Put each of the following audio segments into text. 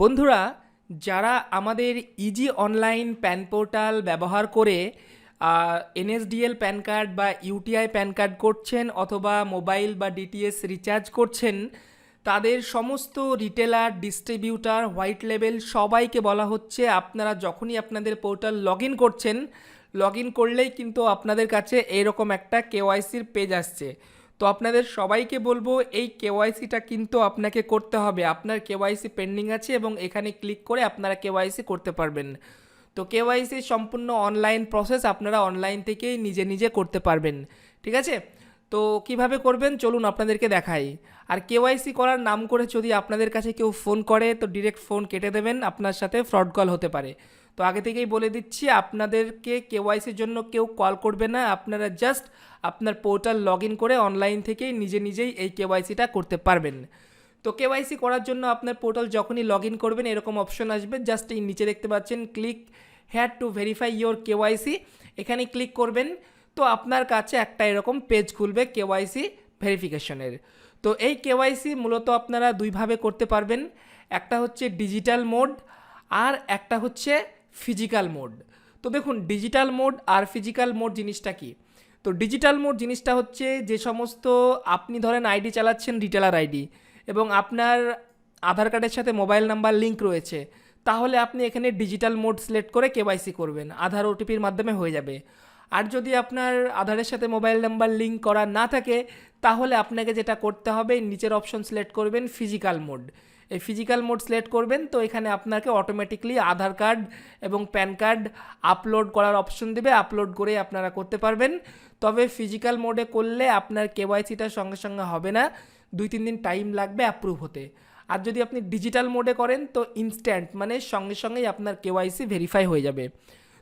বন্ধুরা, যারা আমাদের ইজি অনলাইন প্যান পোর্টাল ব্যবহার করে এনএসডিএল প্যান কার্ড বা ইউটিআই প্যান কার্ড করছেন অথবা মোবাইল বা ডিটিএস রিচার্জ করছেন, তাদের সমস্ত রিটেলার ডিস্ট্রিবিউটার হোয়াইট লেভেল সবাইকে বলা হচ্ছে আপনারা যখনই আপনাদের পোর্টাল লগ ইন করছেন লগ ইন করলেই কিন্তু আপনাদের কাছে এরকম একটা কেওয়াইসির পেজ আসছে। তো আপনাদের সবাইকে বলব, এই কেওয়াইসিটা কিন্তু আপনাকে করতে হবে। আপনার কেওয়াইসি পেন্ডিং আছে এবং এখানে ক্লিক করে আপনারা কেওয়াইসি করতে পারবেন। তো কেওয়াইসি সম্পূর্ণ অনলাইন প্রসেস আপনারা অনলাইন থেকেই নিজে নিজে করতে পারবেন। ঠিক আছে? তো কীভাবে করবেন? চলুন আপনাদেরকে দেখাই। আর কেওয়াইসি করার নাম করে যদি আপনাদের কাছে কেউ ফোন করে, তো ডিরেক্ট ফোন কেটে দেবেন, আপনার সাথে ফ্রড কল হতে পারে। তো আগে থেকেই বলে দিচ্ছি, আপনাদেরকে কেওয়াইসির জন্য কেউ কল করবে না। আপনারা জাস্ট আপনার পোর্টাল লগ করে অনলাইন থেকেই নিজে নিজেই এই কেওয়াইসিটা করতে পারবেন। তো কেওয়াইসি করার জন্য আপনার পোর্টাল যখনই লগ ইন করবেন, এরকম অপশন আসবে। জাস্ট এই নিচে দেখতে পাচ্ছেন click had to verify your KYC এখানে ক্লিক করবেন, তো আপনার কাছে একটা এরকম পেজ খুলবে কেওয়াইসি ভেরিফিকেশনের তো এই কেওয়াইসি মূলত আপনারা দুইভাবে করতে পারবেন। একটা হচ্ছে ডিজিটাল মোড আর একটা হচ্ছে ফিজিক্যাল মোড তো দেখুন ডিজিটাল মোড আর ফিজিক্যাল মোড জিনিসটা কি? তো ডিজিটাল মোড জিনিসটা হচ্ছে যে সমস্ত আপনি ধরেন আইডি চালাচ্ছেন রিটেলার আইডি এবং আপনার আধার কার্ডের সাথে মোবাইল নাম্বার লিঙ্ক রয়েছে, তাহলে আপনি এখানে ডিজিটাল মোড সিলেক্ট করে কেওয়াইসি করবেন, আধার ওটিপির মাধ্যমে হয়ে যাবে। আর যদি আপনার আধারের সাথে মোবাইল নাম্বার লিঙ্ক করা না থাকে, তাহলে আপনাকে যেটা করতে হবে, নিচের অপশন সিলেক্ট করবেন ফিজিক্যাল মোড এই ফিজিক্যাল মোড সিলেক্ট করবেন, তো এখানে আপনাকে অটোমেটিকলি আধার কার্ড এবং প্যান কার্ড আপলোড করার অপশন দেবে আপলোড করে আপনারা করতে পারবেন। তবে ফিজিক্যাল মোডে করলে আপনার কেওয়াইসিটা সঙ্গে সঙ্গে হবে না, দুই তিন দিন টাইম লাগবে অ্যাপ্রুভ হতে। আর যদি আপনি ডিজিটাল মোডে করেন, তো ইনস্ট্যান্ট মানে সঙ্গে সঙ্গেই আপনার কেওয়াইসি ভেরিফাই হয়ে যাবে।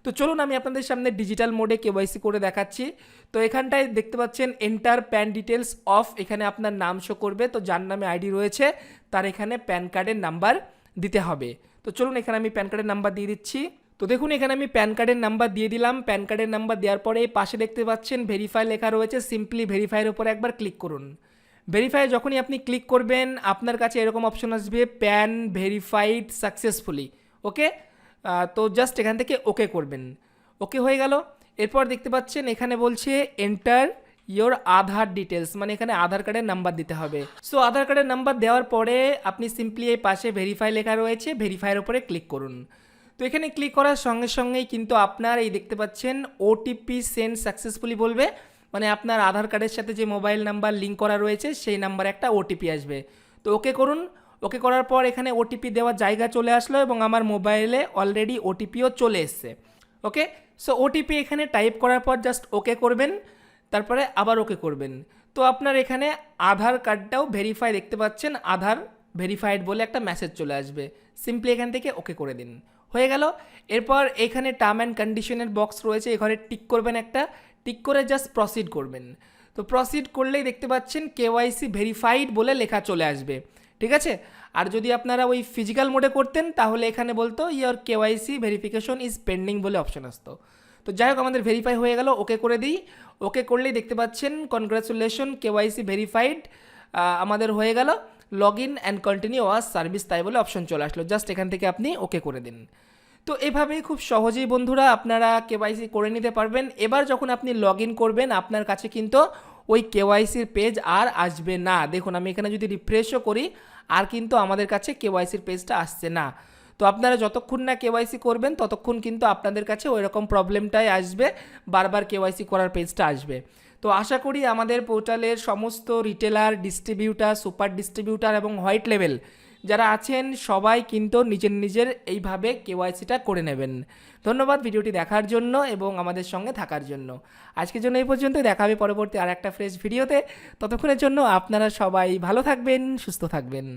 তো চলুন আমি আপনাদের সামনে ডিজিটাল মোডে কেওয়াইসি করে দেখাচ্ছি। তো এখানটায় দেখতে পাচ্ছেন এন্টার প্যান ডিটেলস অফ এখানে আপনার নাম শো করবে, তো যার নামে আইডি রয়েছে, তার এখানে প্যান কার্ডের নাম্বার দিতে হবে। তো চলুন এখানে আমি প্যান কার্ডের নাম্বার দিয়ে দিচ্ছি। তো দেখুন, এখানে আমি প্যান কার্ডের নাম্বার দিয়ে দিলাম। প্যান কার্ডের নাম্বার দেওয়ার পরে পাশে দেখতে পাচ্ছেন ভেরিফাই লেখা রয়েছে। সিম্পলি ভেরিফাইয়ের উপরে একবার ক্লিক করুন। ভেরিফাই যখনই আপনি ক্লিক করবেন, আপনার কাছে এরকম অপশন আসবে প্যান ভেরিফাইড সাকসেসফুলি ওকে তো জাস্ট এখান থেকে ওকে করবেন। ওকে হয়ে গেল। এরপর দেখতে পাচ্ছেন এখানে বলছে এন্টার ইয়োর আধার ডিটেলস মানে এখানে আধার কার্ডের নাম্বার দিতে হবে। সো আধার কার্ডের নাম্বার দেওয়ার পরে আপনি সিম্পলি এই পাশে ভেরিফাই লেখা রয়েছে ভেরিফাইয়ের উপরে ক্লিক করুন। তো এখানে ক্লিক করার সঙ্গে সঙ্গেই কিন্তু আপনার এই দেখতে পাচ্ছেন ওটিপি সেন্ড সাকসেসফুলি বলবে। মানে আপনার আধার কার্ডের সাথে যে মোবাইল নাম্বার লিঙ্ক করা রয়েছে, সেই নাম্বারে একটা ওটিপি আসবে। তো ওকে করুন। ওকে করার পর এখানে ওটিপি দেওয়ার জায়গা চলে আসলো এবং আমার মোবাইলে অলরেডি ওটিপিও চলে এসছে। ওকে? সো ওটিপি এখানে টাইপ করার পর জাস্ট ওকে করবেন, তারপরে আবার ওকে করবেন। তো আপনার এখানে আধার কার্ডটাও ভেরিফাই দেখতে পাচ্ছেন, আধার ভেরিফাইড বলে একটা মেসেজ চলে আসবে। সিম্পলি এখান থেকে ওকে করে দিন। হয়ে গেল। এরপর এখানে টার্ম অ্যান্ড কন্ডিশনের বক্স রয়েছে এখানে টিক করবেন একটা টিক করে জাস্ট প্রসিড করবেন। তো প্রসিড করলেই দেখতে পাচ্ছেন কেওয়াইসি ভেরিফাইড বলে লেখা চলে আসবে। ঠিক আছে? আর যদি আপনারা ওই ফিজিক্যাল মোডে করতেন, তাহলে এখানে বলতো your KYC verification is pending বলে অপশন আসতো। তো যাই হোক, আমাদের ভেরিফাই হয়ে গেল, ওকে করে দিই। ওকে করলেই দেখতে পাচ্ছেন কনগ্রাচুলেশন কেওয়াইসি ভেরিফাইড আমাদের হয়ে গেল। Log in and continue was service তাই বলে অপশন চলে আসলো। জাস্ট এখান থেকে আপনি ওকে করে দিন। তো এভাবেই খুব সহজেই বন্ধুরা, আপনারা কেওয়াইসি করে নিতে পারবেন। এবার যখন আপনি লগ ইন করবেন, আপনার কাছে কিন্তু ওই কেওয়াইসির পেজ আর আসবে না। দেখুন, আমি এখানে যদি রিফ্রেশও করি, আর কিন্তু আমাদের কাছে কেওয়াইসির পেজটা আসছে না। তো আপনারা যতক্ষণ না কেওয়াইসি করবেন, ততক্ষণ কিন্তু আপনাদের কাছে ওই রকম প্রবলেমটাই আসবে, বারবার কেওয়াইসি করার পেজটা আসবে। তো আশা করি আমাদের পোর্টালের সমস্ত রিটেলার ডিস্ট্রিবিউটার সুপার ডিস্ট্রিবিউটার এবং হোয়াইট লেভেল যারা আছেন, সবাই কিন্তু নিজের নিজের এইভাবে কেওয়াইসিটা করে নেবেন। ধন্যবাদ ভিডিওটি দেখার জন্য এবং আমাদের সঙ্গে থাকার জন্য। আজকের জন্য এই পর্যন্ত দেখাবে পরবর্তী আর একটা ফ্রেশ ভিডিওতে ততক্ষণের জন্য আপনারা সবাই ভালো থাকবেন, সুস্থ থাকবেন।